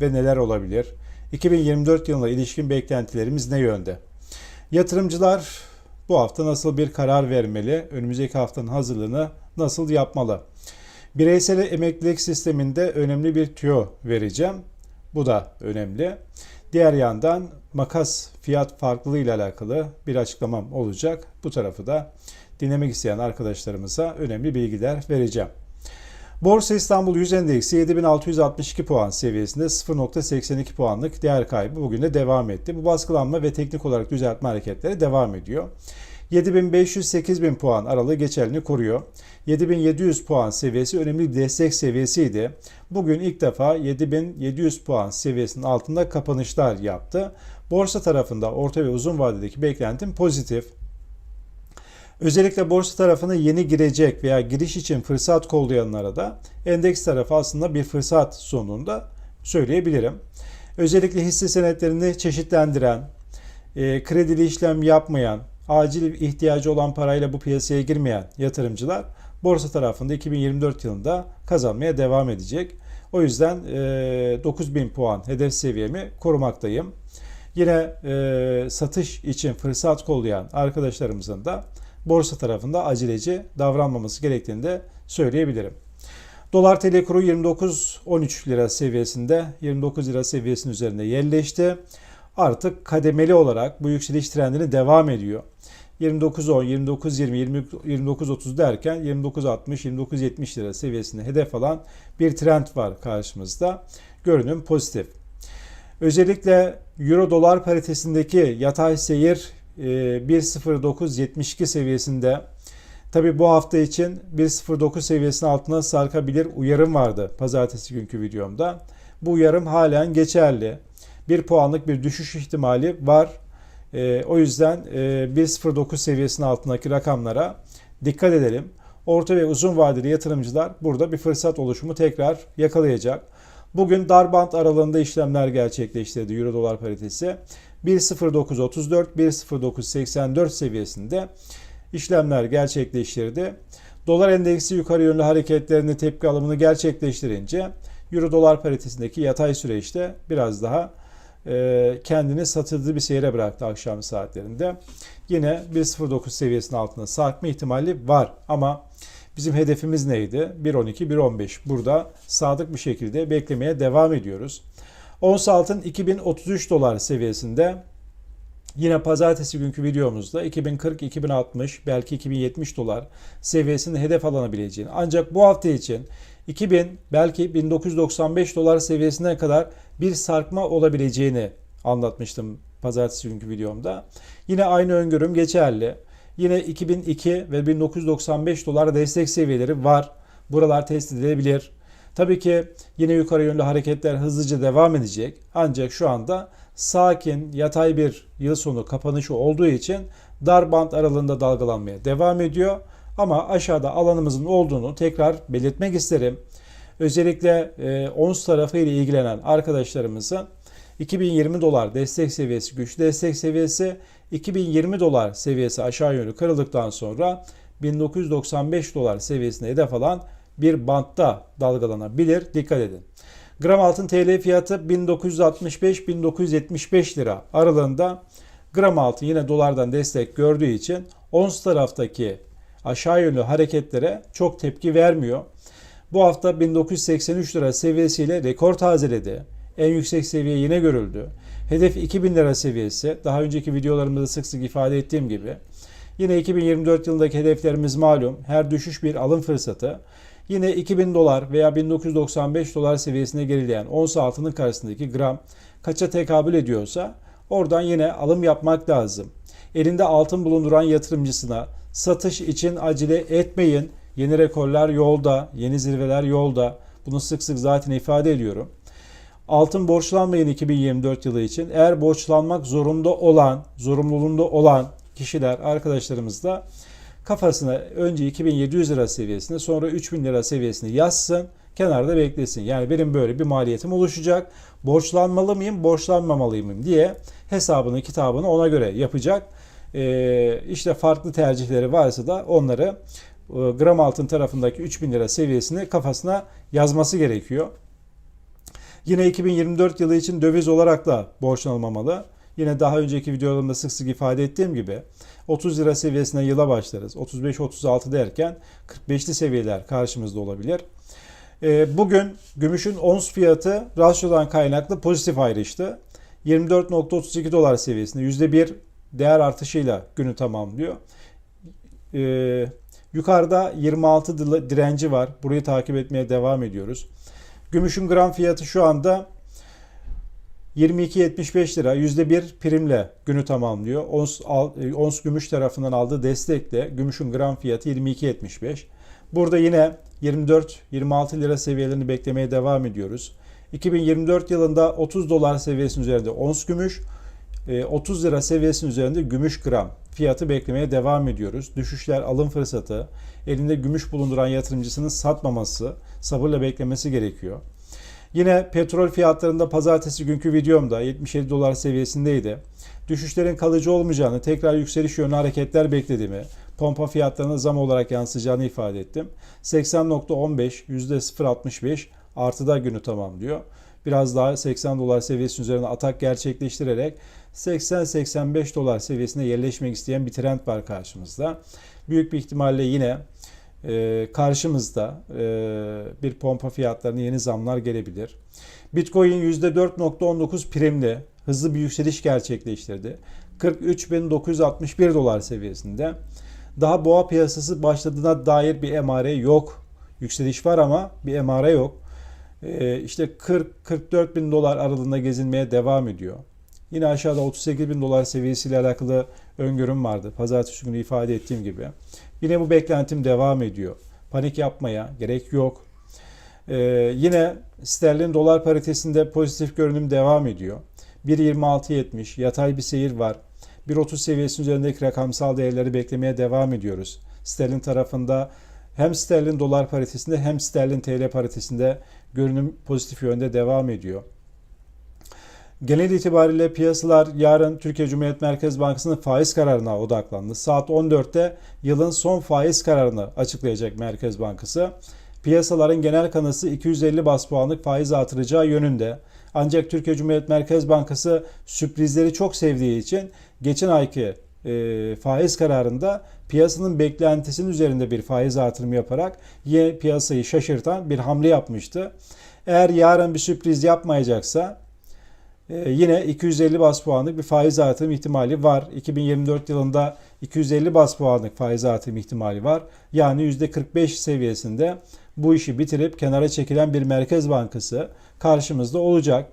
ve neler olabilir? 2024 yılına ilişkin beklentilerimiz ne yönde? Yatırımcılar bu hafta nasıl bir karar vermeli? Önümüzdeki haftanın hazırlığını nasıl yapmalı? Bireysel emeklilik sisteminde önemli bir tüyo vereceğim. Bu da önemli. Diğer yandan makas fiyat farklılığı ile alakalı bir açıklamam olacak. Bu tarafı da dinlemek isteyen arkadaşlarımıza önemli bilgiler vereceğim. Borsa İstanbul 100 Endeksi 7662 puan seviyesinde 0.82 puanlık değer kaybı bugün de devam etti. Bu baskılanma ve teknik olarak düzeltme hareketleri devam ediyor. 7500-8000 puan aralığı geçerliliğini koruyor. 7700 puan seviyesi önemli bir destek seviyesiydi. Bugün ilk defa 7700 puan seviyesinin altında kapanışlar yaptı. Borsa tarafında orta ve uzun vadedeki beklentim pozitif. Özellikle borsa tarafına yeni girecek veya giriş için fırsat kollayanlara da endeks tarafı aslında bir fırsat sonunda söyleyebilirim. Özellikle hisse senetlerini çeşitlendiren, e, kredili işlem yapmayan, acil ihtiyacı olan parayla bu piyasaya girmeyen yatırımcılar borsa tarafında 2024 yılında kazanmaya devam edecek. O yüzden e, 9000 puan hedef seviyemi korumaktayım. Yine e, satış için fırsat kollayan arkadaşlarımızın da borsa tarafında aceleci davranmaması gerektiğini de söyleyebilirim. Dolar TL kuru 29-13 lira seviyesinde 29 lira seviyesinin üzerinde yerleşti. Artık kademeli olarak bu yükseliş trendini devam ediyor. 29.10, 29.20, 29.30 derken 29.60, 29.70 lira seviyesinde hedef alan bir trend var karşımızda. Görünüm pozitif. Özellikle Euro dolar paritesindeki yatay seyir 1.0972 seviyesinde Tabi bu hafta için 1.09 seviyesinin altına sarkabilir uyarım vardı pazartesi günkü videomda. Bu uyarım halen geçerli. 1 puanlık bir düşüş ihtimali var. E, o yüzden e, 1.09 seviyesinin altındaki rakamlara dikkat edelim. Orta ve uzun vadeli yatırımcılar burada bir fırsat oluşumu tekrar yakalayacak. Bugün dar band aralığında işlemler gerçekleştirdi Euro dolar paritesi. 1.0934 1.0984 seviyesinde işlemler gerçekleştirdi. Dolar endeksi yukarı yönlü hareketlerini tepki alımını gerçekleştirince Euro dolar paritesindeki yatay süreçte biraz daha e, kendini satıldığı bir seyre bıraktı akşam saatlerinde. Yine 1.09 seviyesinin altında sarkma ihtimali var ama bizim hedefimiz neydi? 1.12, 1.15. Burada sadık bir şekilde beklemeye devam ediyoruz. Ons altın 2033 dolar seviyesinde. Yine pazartesi günkü videomuzda 2040, 2060 belki 2070 dolar seviyesinde hedef alınabileceğini ancak bu hafta için 2000 belki 1995 dolar seviyesine kadar bir sarkma olabileceğini anlatmıştım pazartesi günkü videomda. Yine aynı öngörüm geçerli. Yine 2002 ve 1995 dolar destek seviyeleri var. Buralar test edilebilir. Tabii ki yine yukarı yönlü hareketler hızlıca devam edecek. Ancak şu anda sakin, yatay bir yıl sonu kapanışı olduğu için dar band aralığında dalgalanmaya devam ediyor. Ama aşağıda alanımızın olduğunu tekrar belirtmek isterim. Özellikle e, ons tarafı ile ilgilenen arkadaşlarımızın 2020 dolar destek seviyesi, güçlü destek seviyesi, 2020 dolar seviyesi aşağı yönlü kırıldıktan sonra 1995 dolar seviyesine hedef alan bir bantta dalgalanabilir. Dikkat edin. Gram altın TL fiyatı 1965-1975 lira aralığında. Gram altın yine dolardan destek gördüğü için ons taraftaki aşağı yönlü hareketlere çok tepki vermiyor. Bu hafta 1983 lira seviyesiyle rekor tazeledi. En yüksek seviye yine görüldü. Hedef 2000 lira seviyesi. Daha önceki videolarımda da sık sık ifade ettiğim gibi. Yine 2024 yılındaki hedeflerimiz malum. Her düşüş bir alım fırsatı. Yine 2000 dolar veya 1995 dolar seviyesine gerileyen ons altının karşısındaki gram kaça tekabül ediyorsa oradan yine alım yapmak lazım. Elinde altın bulunduran yatırımcısına satış için acele etmeyin. Yeni rekorlar yolda, yeni zirveler yolda. Bunu sık sık zaten ifade ediyorum. Altın borçlanmayın 2024 yılı için. Eğer borçlanmak zorunda olan, zorunluluğunda olan kişiler, arkadaşlarımız da kafasına önce 2700 lira seviyesinde sonra 3000 lira seviyesini yazsın. Kenarda beklesin. Yani benim böyle bir maliyetim oluşacak. Borçlanmalı mıyım, borçlanmamalı mıyım diye hesabını, kitabını ona göre yapacak. Ee, işte farklı tercihleri varsa da onları e, gram altın tarafındaki 3000 lira seviyesini kafasına yazması gerekiyor. Yine 2024 yılı için döviz olarak da borçlanılmamalı. Yine daha önceki videolarımda sık sık ifade ettiğim gibi 30 lira seviyesine yıla başlarız. 35-36 derken 45'li seviyeler karşımızda olabilir. Ee, Bugün gümüşün ons fiyatı rasyodan kaynaklı pozitif ayrıştı. 24.32 dolar seviyesinde %1 değer artışıyla günü tamamlıyor. Ee, yukarıda 26 dil- direnci var. Burayı takip etmeye devam ediyoruz. Gümüşün gram fiyatı şu anda 22.75 lira %1 primle günü tamamlıyor. Ons, al- e, ons gümüş tarafından aldığı destekle gümüşün gram fiyatı 22.75. Burada yine 24-26 lira seviyelerini beklemeye devam ediyoruz. 2024 yılında 30 dolar seviyesinin üzerinde ons gümüş, e, 30 lira seviyesinin üzerinde gümüş gram fiyatı beklemeye devam ediyoruz. Düşüşler alım fırsatı, elinde gümüş bulunduran yatırımcısının satmaması, sabırla beklemesi gerekiyor. Yine petrol fiyatlarında pazartesi günkü videomda 77 dolar seviyesindeydi. Düşüşlerin kalıcı olmayacağını, tekrar yükseliş yönlü hareketler beklediğimi, pompa fiyatlarına zam olarak yansıyacağını ifade ettim. 80.15 %0.65 artıda günü tamamlıyor. Biraz daha 80 dolar seviyesi üzerine atak gerçekleştirerek 80-85 dolar seviyesine yerleşmek isteyen bir trend var karşımızda. Büyük bir ihtimalle yine e, karşımızda e, bir pompa fiyatlarına yeni zamlar gelebilir. Bitcoin %4.19 primli hızlı bir yükseliş gerçekleştirdi. 43.961 dolar seviyesinde. Daha boğa piyasası başladığına dair bir emare yok. Yükseliş var ama bir emare yok. E, işte 40-44 bin dolar aralığında gezinmeye devam ediyor. Yine aşağıda 38 bin dolar seviyesiyle alakalı öngörüm vardı. Pazartesi günü ifade ettiğim gibi. Yine bu beklentim devam ediyor. Panik yapmaya gerek yok. Ee, yine sterlin dolar paritesinde pozitif görünüm devam ediyor. 1.26.70 yatay bir seyir var. 1.30 seviyesinin üzerindeki rakamsal değerleri beklemeye devam ediyoruz. Sterlin tarafında hem sterlin dolar paritesinde hem sterlin TL paritesinde görünüm pozitif yönde devam ediyor. Genel itibariyle piyasalar yarın Türkiye Cumhuriyet Merkez Bankası'nın faiz kararına odaklandı. Saat 14'te yılın son faiz kararını açıklayacak Merkez Bankası. Piyasaların genel kanısı 250 bas puanlık faiz artıracağı yönünde. Ancak Türkiye Cumhuriyet Merkez Bankası sürprizleri çok sevdiği için geçen ayki e, faiz kararında piyasanın beklentisinin üzerinde bir faiz artırımı yaparak yine piyasayı şaşırtan bir hamle yapmıştı. Eğer yarın bir sürpriz yapmayacaksa ee, yine 250 bas puanlık bir faiz artırım ihtimali var. 2024 yılında 250 bas puanlık faiz artırım ihtimali var. Yani %45 seviyesinde bu işi bitirip kenara çekilen bir merkez bankası karşımızda olacak.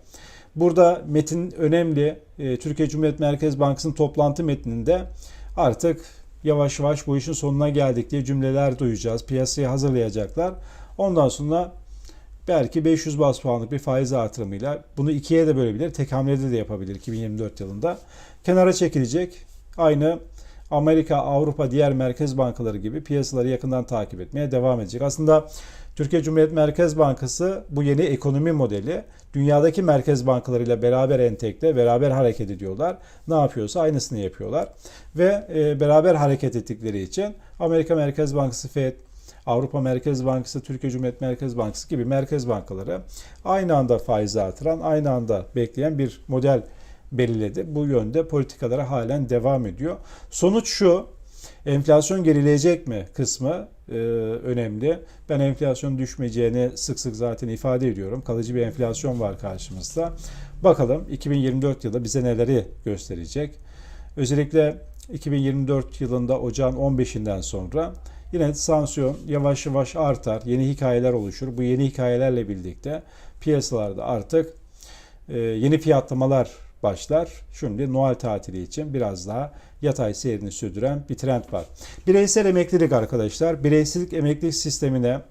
Burada metin önemli. Ee, Türkiye Cumhuriyet Merkez Bankası'nın toplantı metninde artık yavaş yavaş bu işin sonuna geldik diye cümleler duyacağız. Piyasayı hazırlayacaklar. Ondan sonra belki 500 bas puanlık bir faiz artırımıyla bunu ikiye de bölebilir. Tek hamlede de yapabilir 2024 yılında. Kenara çekilecek. Aynı Amerika, Avrupa, diğer merkez bankaları gibi piyasaları yakından takip etmeye devam edecek. Aslında Türkiye Cumhuriyet Merkez Bankası bu yeni ekonomi modeli dünyadaki merkez bankalarıyla beraber entegre, beraber hareket ediyorlar. Ne yapıyorsa aynısını yapıyorlar. Ve e, beraber hareket ettikleri için Amerika Merkez Bankası FED, Avrupa Merkez Bankası, Türkiye Cumhuriyet Merkez Bankası gibi merkez bankaları aynı anda faiz artıran, aynı anda bekleyen bir model belirledi. Bu yönde politikalara halen devam ediyor. Sonuç şu, enflasyon gerileyecek mi kısmı e, önemli. Ben enflasyon düşmeyeceğini sık sık zaten ifade ediyorum. Kalıcı bir enflasyon var karşımızda. Bakalım 2024 yılı bize neleri gösterecek. Özellikle 2024 yılında ocağın 15'inden sonra Yine sansiyon yavaş yavaş artar, yeni hikayeler oluşur. Bu yeni hikayelerle birlikte piyasalarda artık e, yeni fiyatlamalar başlar. Şimdi Noel tatili için biraz daha yatay seyrini sürdüren bir trend var. Bireysel emeklilik arkadaşlar. Bireysellik emeklilik sistemine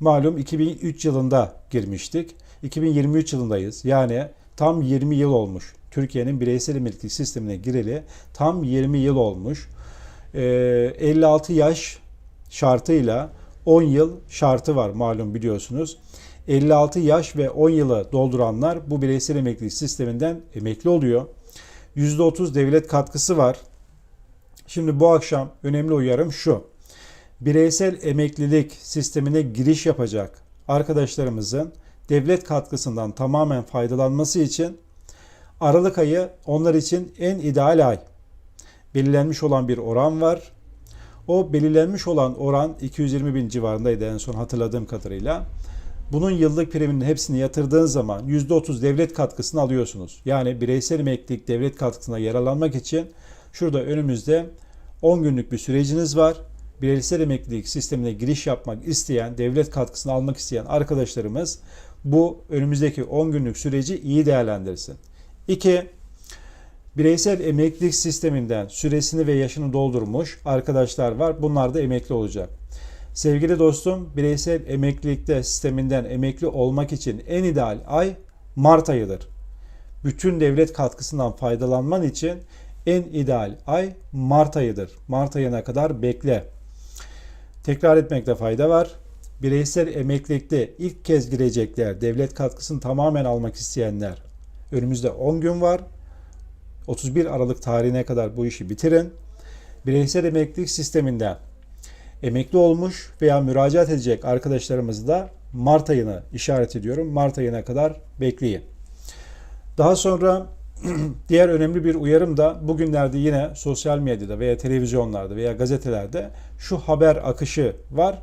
malum 2003 yılında girmiştik. 2023 yılındayız. Yani tam 20 yıl olmuş. Türkiye'nin bireysel emeklilik sistemine gireli tam 20 yıl olmuş. 56 yaş şartıyla 10 yıl şartı var malum biliyorsunuz. 56 yaş ve 10 yılı dolduranlar bu bireysel emeklilik sisteminden emekli oluyor. %30 devlet katkısı var. Şimdi bu akşam önemli uyarım şu. Bireysel emeklilik sistemine giriş yapacak arkadaşlarımızın devlet katkısından tamamen faydalanması için Aralık ayı onlar için en ideal ay. Belirlenmiş olan bir oran var. O belirlenmiş olan oran 220 bin civarındaydı en son hatırladığım kadarıyla. Bunun yıllık priminin hepsini yatırdığın zaman %30 devlet katkısını alıyorsunuz. Yani bireysel emeklilik devlet katkısına yararlanmak için şurada önümüzde 10 günlük bir süreciniz var. Bireysel emeklilik sistemine giriş yapmak isteyen, devlet katkısını almak isteyen arkadaşlarımız bu önümüzdeki 10 günlük süreci iyi değerlendirsin. 2. Bireysel emeklilik sisteminden süresini ve yaşını doldurmuş arkadaşlar var. Bunlar da emekli olacak. Sevgili dostum, bireysel emeklilikte sisteminden emekli olmak için en ideal ay Mart ayıdır. Bütün devlet katkısından faydalanman için en ideal ay Mart ayıdır. Mart ayına kadar bekle. Tekrar etmekte fayda var. Bireysel emeklilikte ilk kez girecekler, devlet katkısını tamamen almak isteyenler. Önümüzde 10 gün var. 31 Aralık tarihine kadar bu işi bitirin. Bireysel emeklilik sisteminden emekli olmuş veya müracaat edecek arkadaşlarımız da Mart ayını işaret ediyorum. Mart ayına kadar bekleyin. Daha sonra diğer önemli bir uyarım da bugünlerde yine sosyal medyada veya televizyonlarda veya gazetelerde şu haber akışı var.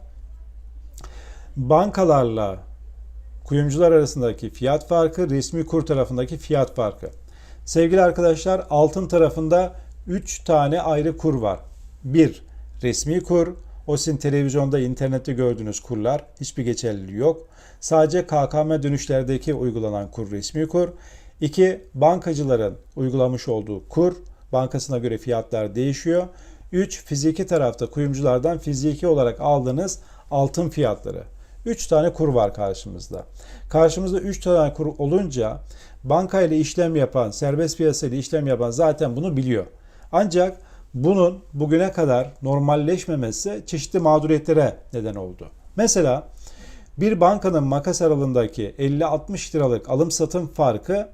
Bankalarla kuyumcular arasındaki fiyat farkı, resmi kur tarafındaki fiyat farkı. Sevgili arkadaşlar altın tarafında 3 tane ayrı kur var. 1. Resmi kur. O sizin televizyonda, internette gördüğünüz kurlar. Hiçbir geçerliliği yok. Sadece KKM dönüşlerdeki uygulanan kur resmi kur. 2. Bankacıların uygulamış olduğu kur. Bankasına göre fiyatlar değişiyor. 3. Fiziki tarafta kuyumculardan fiziki olarak aldığınız altın fiyatları. 3 tane kur var karşımızda. Karşımızda 3 tane kur olunca banka ile işlem yapan, serbest piyasa ile işlem yapan zaten bunu biliyor. Ancak bunun bugüne kadar normalleşmemesi çeşitli mağduriyetlere neden oldu. Mesela bir bankanın makas aralığındaki 50-60 liralık alım satım farkı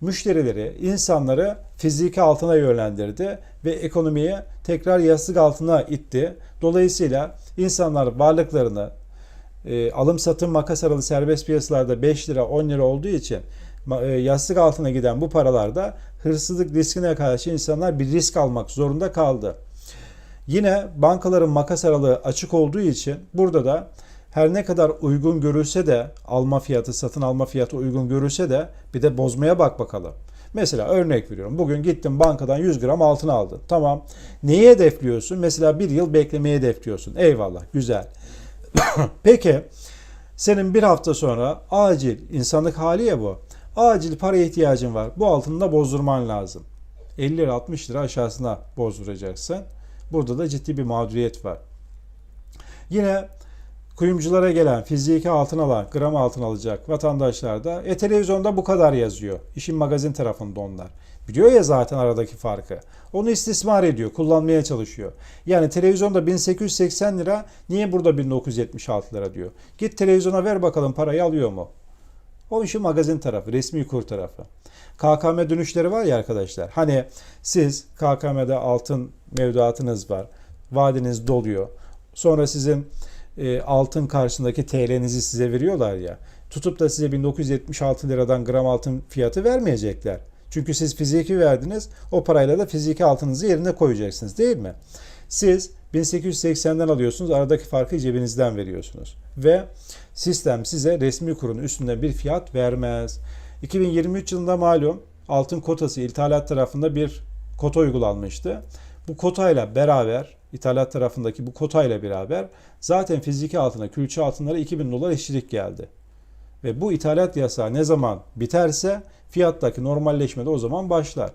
müşterileri, insanları fiziki altına yönlendirdi ve ekonomiye tekrar yastık altına itti. Dolayısıyla insanlar varlıklarını e, alım satım makas aralı serbest piyasalarda 5 lira 10 lira olduğu için yastık altına giden bu paralarda hırsızlık riskine karşı insanlar bir risk almak zorunda kaldı. Yine bankaların makas aralığı açık olduğu için burada da her ne kadar uygun görülse de alma fiyatı, satın alma fiyatı uygun görülse de bir de bozmaya bak bakalım. Mesela örnek veriyorum. Bugün gittin bankadan 100 gram altın aldın. Tamam. Neyi hedefliyorsun? Mesela bir yıl beklemeyi hedefliyorsun. Eyvallah. Güzel. Peki senin bir hafta sonra acil insanlık hali ya bu. Acil para ihtiyacın var. Bu altını da bozdurman lazım. 50 lira 60 lira aşağısına bozduracaksın. Burada da ciddi bir mağduriyet var. Yine kuyumculara gelen fiziki altın alan, gram altın alacak vatandaşlar da e televizyonda bu kadar yazıyor. İşin magazin tarafında onlar. Biliyor ya zaten aradaki farkı. Onu istismar ediyor, kullanmaya çalışıyor. Yani televizyonda 1880 lira, niye burada 1976 lira diyor. Git televizyona ver bakalım parayı alıyor mu? O işin magazin tarafı, resmi kur tarafı. KKM dönüşleri var ya arkadaşlar. Hani siz KKM'de altın mevduatınız var. Vadeniz doluyor. Sonra sizin e, altın karşısındaki TL'nizi size veriyorlar ya. Tutup da size 1976 liradan gram altın fiyatı vermeyecekler. Çünkü siz fiziki verdiniz. O parayla da fiziki altınızı yerine koyacaksınız değil mi? Siz 1880'den alıyorsunuz. Aradaki farkı cebinizden veriyorsunuz. Ve sistem size resmi kurun üstünde bir fiyat vermez. 2023 yılında malum altın kotası ithalat tarafında bir kota uygulanmıştı. Bu kotayla beraber ithalat tarafındaki bu kotayla beraber zaten fiziki altına, külçe altınlara 2000 dolar eşitlik geldi. Ve bu ithalat yasağı ne zaman biterse fiyattaki normalleşme de o zaman başlar.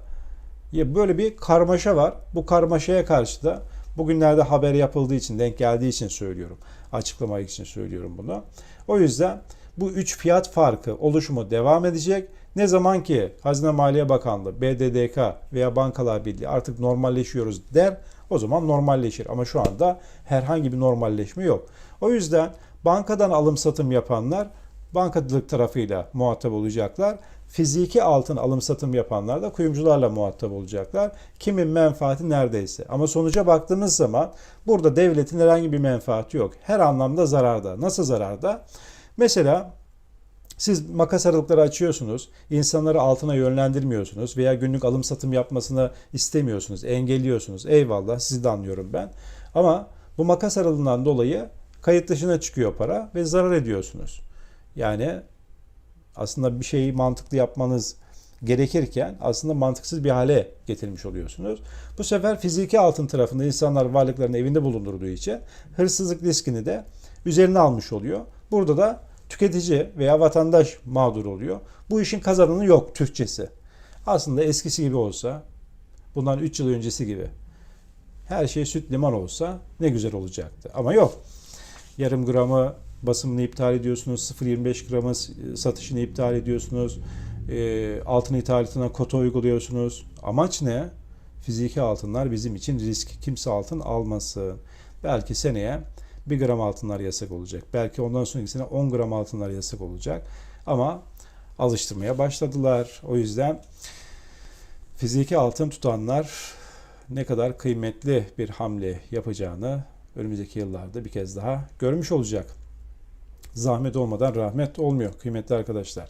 Ya böyle bir karmaşa var. Bu karmaşaya karşı da bugünlerde haber yapıldığı için, denk geldiği için söylüyorum. Açıklamak için söylüyorum bunu. O yüzden bu üç fiyat farkı oluşumu devam edecek. Ne zaman ki Hazine Maliye Bakanlığı, BDDK veya Bankalar Birliği artık normalleşiyoruz der, o zaman normalleşir. Ama şu anda herhangi bir normalleşme yok. O yüzden bankadan alım satım yapanlar bankacılık tarafıyla muhatap olacaklar. Fiziki altın alım satım yapanlar da kuyumcularla muhatap olacaklar. Kimin menfaati neredeyse. Ama sonuca baktığımız zaman burada devletin herhangi bir menfaati yok. Her anlamda zararda. Nasıl zararda? Mesela Siz makas aralıkları açıyorsunuz, insanları altına yönlendirmiyorsunuz veya günlük alım satım yapmasını istemiyorsunuz, engelliyorsunuz. Eyvallah sizi de anlıyorum ben. Ama bu makas aralığından dolayı kayıt dışına çıkıyor para ve zarar ediyorsunuz. Yani aslında bir şeyi mantıklı yapmanız gerekirken aslında mantıksız bir hale getirmiş oluyorsunuz. Bu sefer fiziki altın tarafında insanlar varlıklarını evinde bulundurduğu için hırsızlık riskini de üzerine almış oluyor. Burada da tüketici veya vatandaş mağdur oluyor. Bu işin kazananı yok Türkçesi. Aslında eskisi gibi olsa, bundan 3 yıl öncesi gibi her şey süt liman olsa ne güzel olacaktı. Ama yok. Yarım gramı basımını iptal ediyorsunuz. 0.25 gramı satışını iptal ediyorsunuz. E, altın ithalatına kota uyguluyorsunuz. Amaç ne? Fiziki altınlar bizim için risk. Kimse altın almasın. Belki seneye 1 gram altınlar yasak olacak. Belki ondan sonraki sene 10 gram altınlar yasak olacak. Ama alıştırmaya başladılar. O yüzden fiziki altın tutanlar ne kadar kıymetli bir hamle yapacağını önümüzdeki yıllarda bir kez daha görmüş olacak. Zahmet olmadan rahmet olmuyor kıymetli arkadaşlar.